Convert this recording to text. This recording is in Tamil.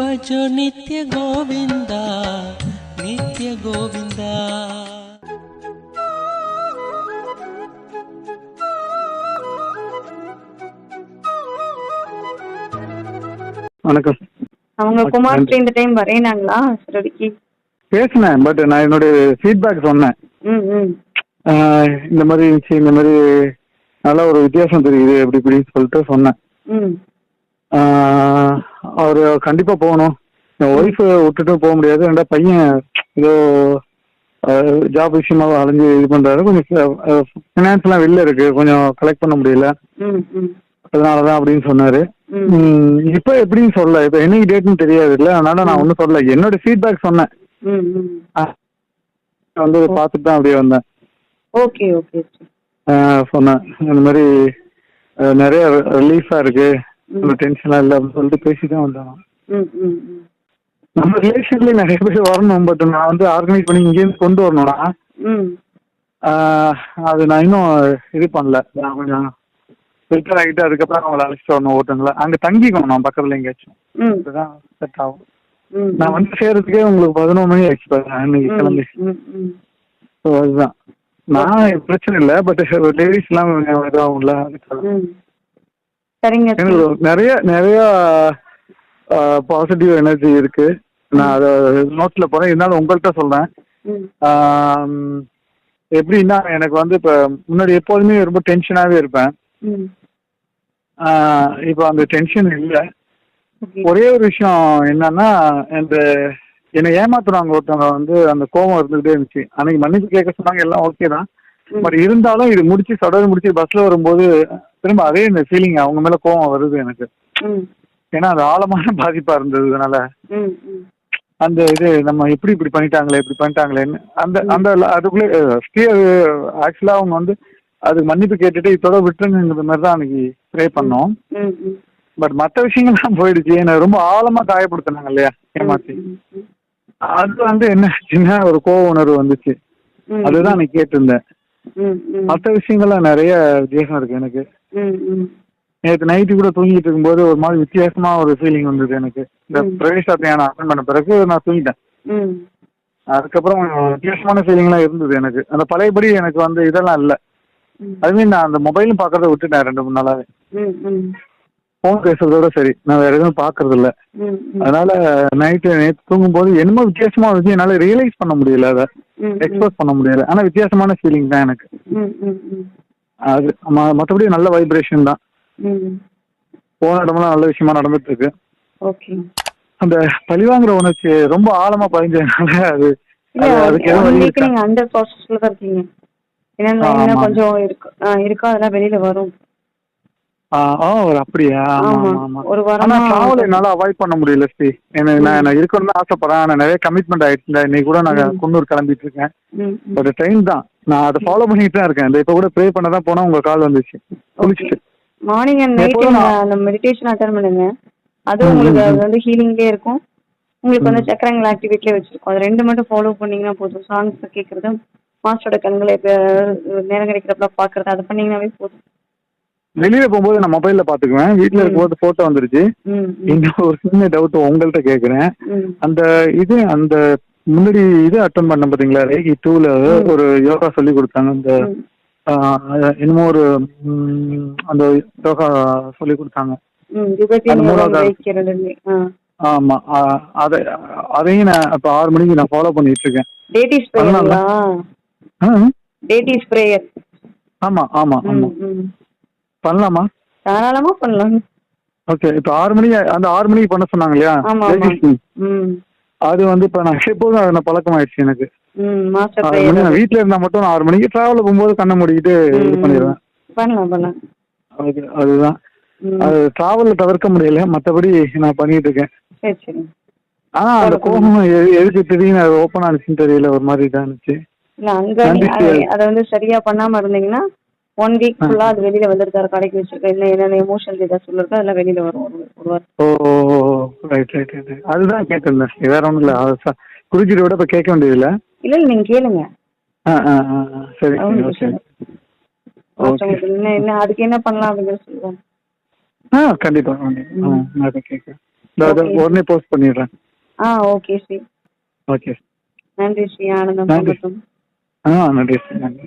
भजो नित्य गोविन्दा नित्य गोविन्दा வணக்கம். அவங்க குமார் இந்த டைம் வரையினாங்களா சுரடிக்கு பேசினேன் பட் நான் என்னுடைய ஃபீட்பேக் சொன்னேன். இந்த மாதிரி இருந்துச்சு இந்த மாதிரி நல்லா ஒரு வித்தியாசம் தெரியுது அப்படி இப்படின்னு சொல்லிட்டு சொன்னேன். அவரு கண்டிப்பா போகணும். என் ஒய்ஃப் விட்டுட்டு போக முடியாது. ரெண்டா பையன் ஏதோ ஜாப் விஷயமா அலைஞ்சு இது பண்றாரு. கொஞ்சம் ஃபினான்ஸ்லாம் வெளில இருக்கு. கொஞ்சம் கலெக்ட் பண்ண முடியல. அதனாலதான் அப்படின்னு சொன்னாரு. இப்ப எப்படின்னு சொல்ல இப்ப என்னைக்கு டேட்னு தெரியாது இல்ல அதனால நான் ஒன்றும் சொல்லல. என்னோட ஃபீட்பேக் சொன்னேன். வந்து பார்த்துட்டு தான் அப்படியே வந்தேன். Okay okay. சொன்னேன். இந்த மாதிரி நிறைய ரிலீஃபா இருக்கு. டென்ஷனா இல்லை அப்படின்னு சொல்லிட்டு பேசி தான் வந்தேன் ம் ம் ம். நம்ம ரிலேஷன்ல நிறைய பேர் வரணும் பட் நான் வந்து ஆர்கனைஸ் பண்ணி இங்கேருந்து கொண்டு வரணும்னா அது நான் இன்னும் இது பண்ணல. நான் கொஞ்சம் ப்ரிப்பேர் ஆகிட்டு அதுக்கப்புறம் அவங்கள அழைச்சிட்டு வரணும் ஓட்டுங்களா அங்கே தங்கிக்கணும் நான் பக்கத்தில் எங்கேயாச்சும். இதுதான் செட் ஆகும். நான் வந்து சேர்றதுக்கே உங்களுக்கு பதினொரு மணி ஆயிடுச்சு பாருங்க அன்னைக்கு கிளம்பி. ஸோ அதுதான். நான் பிரச்சனை இல்லை பட் லேடிஸ்லாம் இதாகும்ல அதுக்காக ம். சரிங்க நிறைய நிறைய பாசிட்டிவ் எனர்ஜி இருக்கு. நான் அதை நோட்ஸ்ல போறேன். இருந்தாலும் உங்கள்கிட்ட சொல்றேன். எப்படின்னா எனக்கு வந்து இப்போ முன்னாடி எப்போதுமே ரொம்ப டென்ஷனாகவே இருப்பேன். இப்போ அந்த டென்ஷன் இல்லை. ஒரே ஒரு விஷயம் என்னன்னா இந்த என்னை ஏமாத்துறாங்க ஒருத்தவங்க வந்து அந்த கோவம் இருந்துகிட்டே இருந்துச்சு. அன்னைக்கு மன்னிப்பு கேட்க சொன்னாங்க எல்லாம் ஓகே தான். பட் இருந்தாலும் இது முடிச்சு சடங்கு முடிச்சு பஸ்ல வரும்போது திரும்ப அதே இந்த ஃபீலிங் அவங்க மேல கோவம் வருது எனக்கு. ஏன்னா அது ஆழமான பாதிப்பா இருந்ததுனால. அந்த இது நம்ம எப்படி இப்படி பண்ணிட்டாங்களே இப்படி பண்ணிட்டாங்களேன்னு அந்த அந்த அதுக்குள்ளே ஆக்சுவலா அவங்க வந்து அதுக்கு மன்னிப்பு கேட்டுட்டு இதோட விட்டுருங்கிற மாதிரி தான் அன்னைக்கு ப்ரே பண்ணோம். பட் மற்ற விஷயங்கள்லாம் போயிடுச்சு. என்னை ரொம்ப ஆழமா காயப்படுத்தினாங்க இல்லையா ஏமாத்தி. அது வந்து என்ன ஆச்சுன்னா ஒரு கோவ உணர்வு வந்துச்சு. அதுதான் நான் கேட்டிருந்தேன். மற்ற விஷயங்கள்லாம் நிறைய வித்தியாசம் இருக்கு எனக்கு. நேற்று நைட்டு கூட தூங்கிட்டு இருக்கும்போது ஒரு மாதிரி வித்தியாசமா ஒரு ஃபீலிங் வந்தது எனக்கு. இந்த. பிரவேசாத்தை நான் அட்டன் பண்ண பிறகு நான் தூங்கிட்டேன். அதுக்கப்புறம் வித்தியாசமான ஃபீலிங்லாம் இருந்தது எனக்கு. அந்த பழையபடி எனக்கு வந்து இதெல்லாம் இல்லை. ம். அதுவே நான் அந்த மொபைலும் பார்க்கறத விட்டுட்டேன் ரெண்டு மூணு நாளாவே. ஃபோன் பேசுறதோட சரி. நான் வேற எதுவும் பார்க்கறது இல்ல. அதனால நைட்டு நேற்று தூங்கும்போது என்னமோ வித்தியாசமா இருந்துச்சு என்னால ரியலைஸ் பண்ண முடியல அதை. எக்ஸ்பிரஸ் பண்ண முடியல ஆனா வித்தியாசமான ஃபீலிங் தான் எனக்கு. அது ம- மத்தபடி நல்ல வைப்ரேஷன் தான். போன இடமெல்லாம் நல்ல விஷயமா நடந்துட்டு இருக்கு ஓகே அந்த பழிவாங்குற உணர்ச்சி ரொம்ப ஆழமா பதிஞ்சதுனால அது அண்டர் ப்ராசஸ்ல தான் இருக்கீங்க. ஏன்னா. கொஞ்சம் இருக்கு இருக்கா அதெல்லாம் வெளியில வரும். ஒரு அப்படியா? ஒரு வாரமா டிராவல் என்னால அவாய்ட் பண்ண முடியல ஸ்ரீ. எனக்கு நான் நான் இருக்கணும்னு ஆசைப்படுறேன். ஆனா நிறைய கமிட்மெண்ட் ஆயிடுச்சு இன்னைக்கு கூட நான். குன்னூர் கிளம்பிட்டு இருக்கேன். ஒரு ட்ரெயின் தான். நான் அதை ஃபாலோ பண்ணிட்டு தான் இருக்கேன். இந்த இப்ப கூட ப்ரே பண்ண தான் போனா உங்க கால் வந்துச்சு. குளிச்சுட்டு. மார்னிங் அண்ட் நைட் நான்- மெடிடேஷன் அட்டன் பண்ணுங்க. அது உங்களுக்கு அது. வந்து ஹீலிங்லேயே இருக்கும். உங்களுக்கு வந்து. சக்கரங்கள் ஆக்டிவேட்லேயே வச்சிருக்கோம். அது ரெண்டு மட்டும் ஃபாலோ பண்ணீங்கன்னா போதும். சாங்ஸ் கேட்கறது மாஸ்டரோட கண்களை நேரம் கிடைக்கிறப்ப பார்க்கறது அதை பண்ணீங்கன்னாவே போதும். வெளியில போகும்போது நான் மொபைல்ல பாத்துக்குவேன் வீட்ல ம். இருக்கும்போது போட்டோ வந்துருச்சு. இன்னும் ஒரு சின்ன டவுட் உங்கள்கிட்ட கேக்குறேன். அந்த இது அந்த முன்னாடி இது அட்டன் பண்ண பாத்தீங்களா? ரேகி டூல. ஒரு யோகா சொல்லி கொடுத்தாங்க. அந்த என்னமோ ஒரு அந்த யோகா சொல்லி கொடுத்தாங்க. ஆமா அதை அதையும் நான் இப்ப ஆறு மணிக்கு நான் ஃபாலோ பண்ணிட்டு இருக்கேன். டேட்டி ஸ்ப்ரேயருங்களா ஆ, டேட்டி ஸ்ப்ரேயர் ஆமா ஆமா ஆமா. பண்ணலாமா? தாராளமா பண்ணலாம். ஓகே இப்ப ஆறு மணி அந்த ஆறு மணிக்கு பண்ண சொன்னாங்க இல்லையா அது வந்து இப்ப நான் எப்போதும் அது நான் பழக்கமாயிடுச்சு எனக்கு. ஆறு மணி நான் வீட்ல இருந்தா மட்டும் நான் ஆறு மணிக்கு டிராவல் போகும்போது கண்ணை மூடிக்கிட்டு இது பண்ணிடுவேன். பண்ணலாம் பண்ணலாம். அது அதுதான். அது டிராவல்ல தவிர்க்க முடியல மத்தபடி நான் பண்ணிட்டு இருக்கேன். சரி சரி. ஆனா அந்த கோபம் எது- எதுக்கு திடீர்னு அது ஓப்பன் ஆனிச்சுன்னு தெரியல ஒரு மாதிரி தான் இருந்துச்சு அங்க. அதை வந்து சரியா பண்ணாம இருந்தீங்கன்னா ஒன் வீக். ஃபுல்லா அது வெளியில வந்துருக்காரு கடைக்கு வச்சிருக்கேன் என்ன என்னென்ன எமோஷன்ஸ் ஏதாவது சொல்லிருக்கோ அதெல்லாம் வெளியில வரும் ஒரு வாரம் ஓ ரைட் ரைட் ரைட் அதுதான் கேட்டிருந்தேன் வேற ஒன்றும் இல்லை. குறிச்சிட்டு விட இப்போ கேட்க வேண்டியதில்லை இல்ல? இல்ல நீங்க கேளுங்க. சரி ஒண்ணும் இல்ல. என்ன என்ன அதுக்கு என்ன பண்ணலாம் அப்படிங்கறது சொல்லுவாங்க. ஆ கண்டிப்பா நான் கேட்குறேன். உடனே போஸ்ட் பண்ணிடுறேன். ஆ ஓகே ஸ்ரீ ஓகே. நன்றி ஸ்ரீ ஆனந்தம் நன்றி. ஆ நன்றி நன்றி